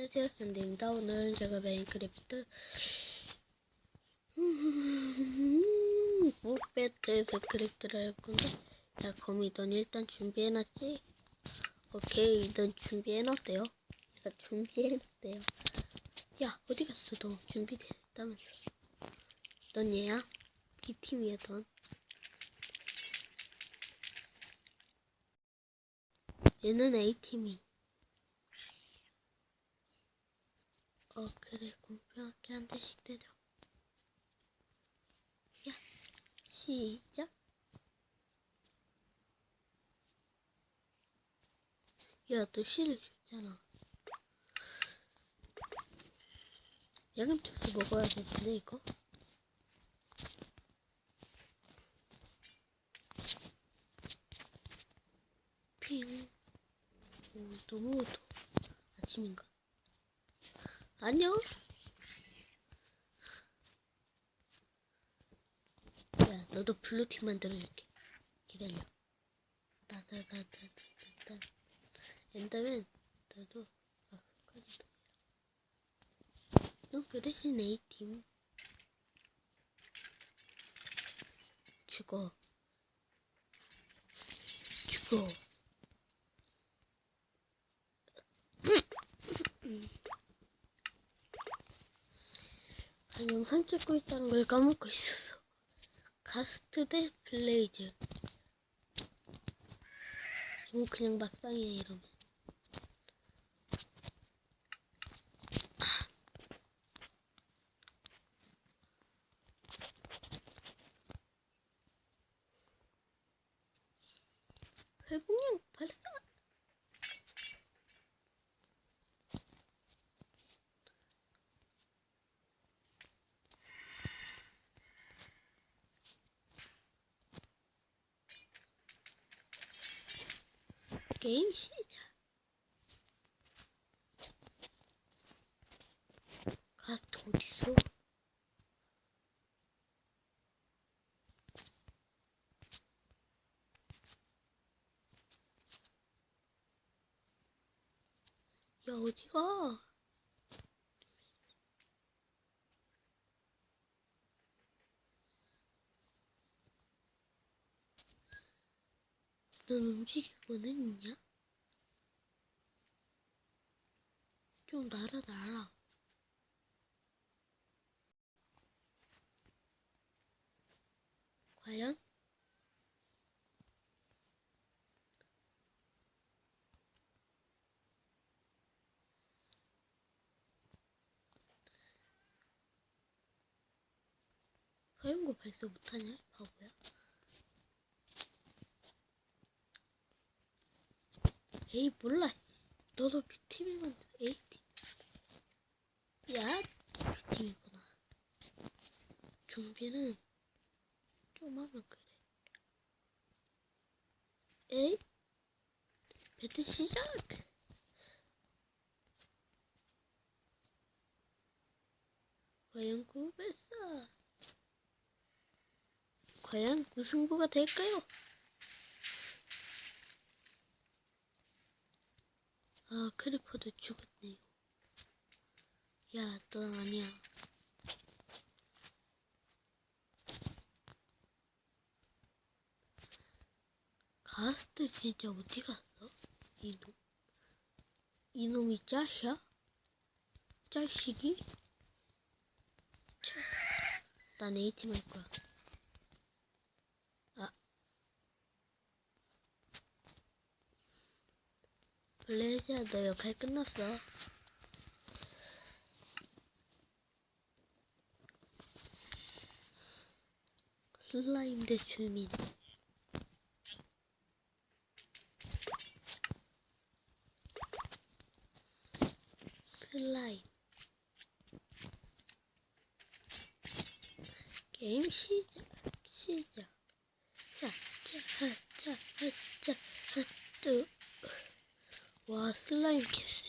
안녕하세요, 샌디입니다. 오늘 제가 마인크래프트 목배트 스크립트를 할 건데 야, 거미 넌 일단 준비해놨지? 오케이, 넌 준비해놨대요. 내가 준비해놨대요. 야, 어디 갔어, 너? 준비됐다면서. 넌 얘야? 이 팀이야, 넌. 얘는 A팀이. 어 그래 공평하게 한 대씩 때려. 야 시작. 야너 씨를 줬잖아. 양념국수 먹어야 되는데 이거? 핑. 오, 너무 더 아침인가 안녕. 야, 너도 블루팀 만들어줄게. 기다려. 따다다다다다. 엔더맨, 너도 아, 끝까지 너그 대신 A팀. 죽어. 죽어. 아, 영상 찍고 있다는 걸 까먹고 있었어. 가스트 대 블레이즈. 이거 그냥 막상이야 이러면. 회복량 발사. 게임 시작. 가스트 어딨어? 야 어디가? 넌 움직이고는 있냐? 좀 날아 날아. 과연? 화용고 발사 못하냐? 바보야. 에이 몰라. 너도 B팀이면 A팀. 야, B팀이구나. 좀비는 좀 하면 그래. 에이, 배트 시작. 과연 구bes어 과연 무승부가 될까요? 아, 크리퍼도 죽었네요. 야, 넌 아니야. 가스트 진짜 어디 갔어? 이놈. 이놈이 짜샤? 짜식이? 차. 난 A팀 할 거야. 아. 블레이즈야, 너 역할 끝났어. 슬라임 대 주민. 슬라임. 게임 시작, 시작. 하, 자,